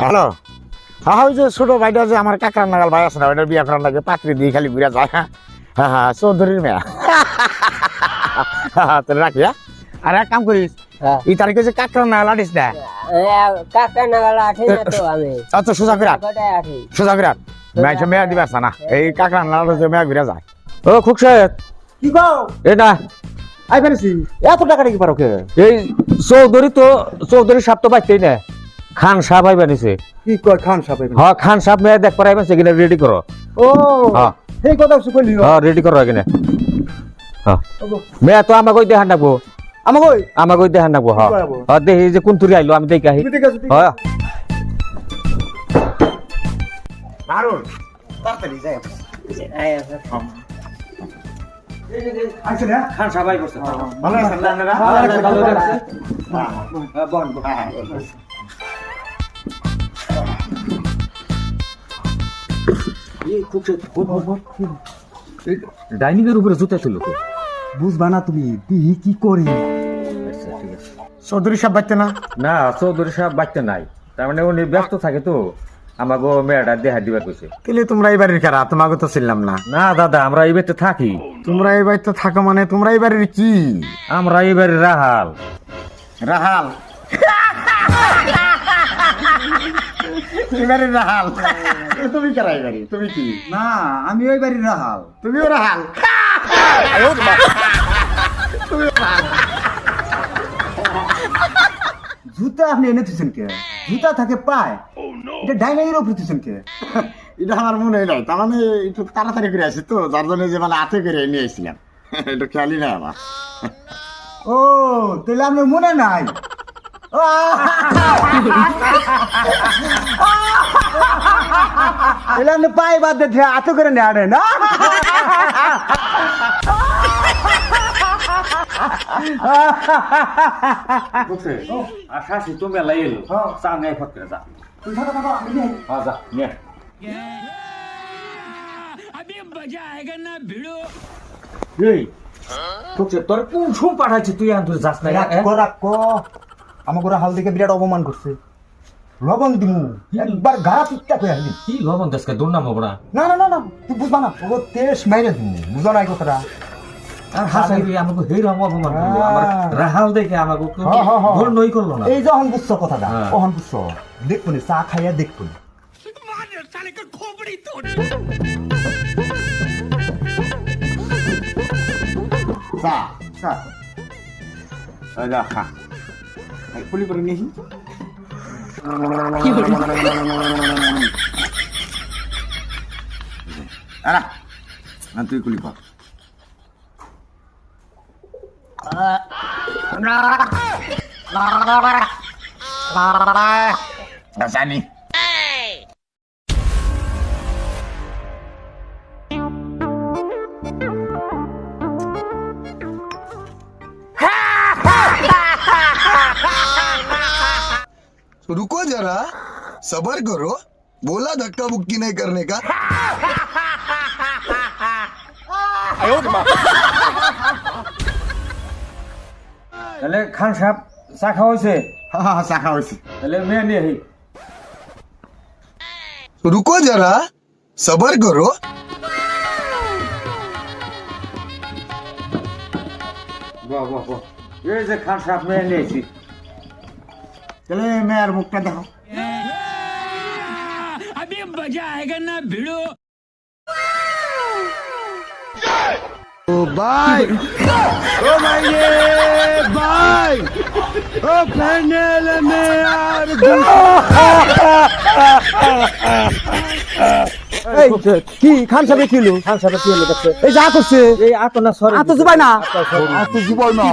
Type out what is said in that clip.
Hello হ্যাঁ ওই যে ছোট ভাইটা যে আমার কাকার নাগাল ভাই আছে না ওইটার বিয়া করার লাগে পাত্রী দিয়ে খালি ঘুরে যায় হ্যাঁ? হ্যাঁ হ্যাঁ চৌধুরীর মেয়া। হ্যাঁ তাহলে রাখি হ্যাঁ? আর এক কাম করিস হ্যাঁ। এই তারিখে যে কাকার নাগাল আটিস না। কাকা নাগালা আঠে না তো আমি। আচ্ছা সোজা সোজা মেয়া মেয়া দিবে আসছে না এই কাকার নাগাল যে মেয়া ঘুরে যায়। ও খুব সাহেব কি কও? এ না আই এত টাকা নাকি পারো কে এই চৌধুরী তো চৌধুরী সাপ তো বাঁচতেই না? খান সাপ আইবা নিছে কি কয় খান সাহেব হ খান সাপ মেয়ে দেখ পরে আইবা সেখানে রেডি করো ও হ্যাঁ সেই কথা কইলি হ্যাঁ রেডি করো এখানে হ্যাঁ মেয়ে তো আমাকে দেখান রাখব আমাকে আমাকে দেখান রাখব হ্যাঁ হ্যাঁ দেখি যে কোন তুরি আইলো আমি দেখি। হ্যাঁ দারুণ তাড়াতাড়ি যাই আইছে না খান সাপ করছে ভালো আছেন আপনারা? ভালো লাগছে, ভালো লাগছে। হ্যাঁ। ডাইনিং এর উপরে জুতা ছিল তো। বুঝবা না তুমি দিহি কি করি? চৌধুরী সাহেব বাচ্চা না? না চৌধুরী সাহেব বাচ্চা নাই। তার মানে উনি ব্যস্ত থাকে তো। আমাকে মেয়েটা দেখা দিবার কইছে। তাহলে তোমরা এই বাড়ির কারা? তোমাকে তো ছিলাম না। না দাদা আমরা এই বাড়িতে থাকি। তোমরা এই বাড়িতে থাকো মানে তোমরা এই বাড়ির কি? আমরা এই বাড়ির রাহাল। রাহাল। এই রাহাল। তুমি কারা এই তুমি কি? না আমি ওই বাড়ির রাহাল। তুমিও রাহাল? জুতা আপনি এনে দিয়েছেন কে? জুতা থাকে পায়। এটা ডাইনাইয়ের উপরে দিয়েছেন কে? এটা আমার মনে নাই তার মানে একটু তাড়াতাড়ি করে আসি তো যার জন্য যে মানে হাতে করে নিয়ে আসছিলাম। এটা খেয়ালই নাই আমার। ও তাহলে আপনার মনে নাই? ও, তাহলে আপনি পায়ে বাদ দিয়ে হাতে করে নেড়ে না? আর শাশি তুমি এলাই এলো চা নেই ফটকে যা হ্যাঁ যা নে এই তোকে তোর কোন ছুম পাঠাইছে তুই আন তুই যাস না রাখো রাখো আমাকে ওরা হাল দেখে বিরাট অপমান করছে লবণ দিমু একবার গা পিটটা করে হালি কি লবণ দেশকে দুর্নাম হব না না না না না তুই বুঝবা না ও তেজ মাইরে দিমু বুঝো না কথাটা এই যখন বুঝছ কথাটা হ্যাঁ। কখন বুঝছ দেখব নি চা খাইয়া দেখব চা চা। খা। এই করে নিয়েছি তুই কুলি কর। জানি तो रुको जरा सबर करो बोला धक्का बुक्की नहीं करने का তাহলে খান সাহেব চা খাওয়া হয়েছে? হ্যাঁ চা খাওয়া হয়েছে। তাহলে মেয়ে নিয়ে আহি। রুকো যারা সবার করো। বাহ বাহ বাহ। এই যে খান সাহেব মেয়ে নিয়েছি তাহলে মুখটা কি খান সাহেব কি হলো? খান সাহেব দেখছে এই যা করছে। এই আতো না সরি। আতো জুবাই না। আতো আতো জুবাই না।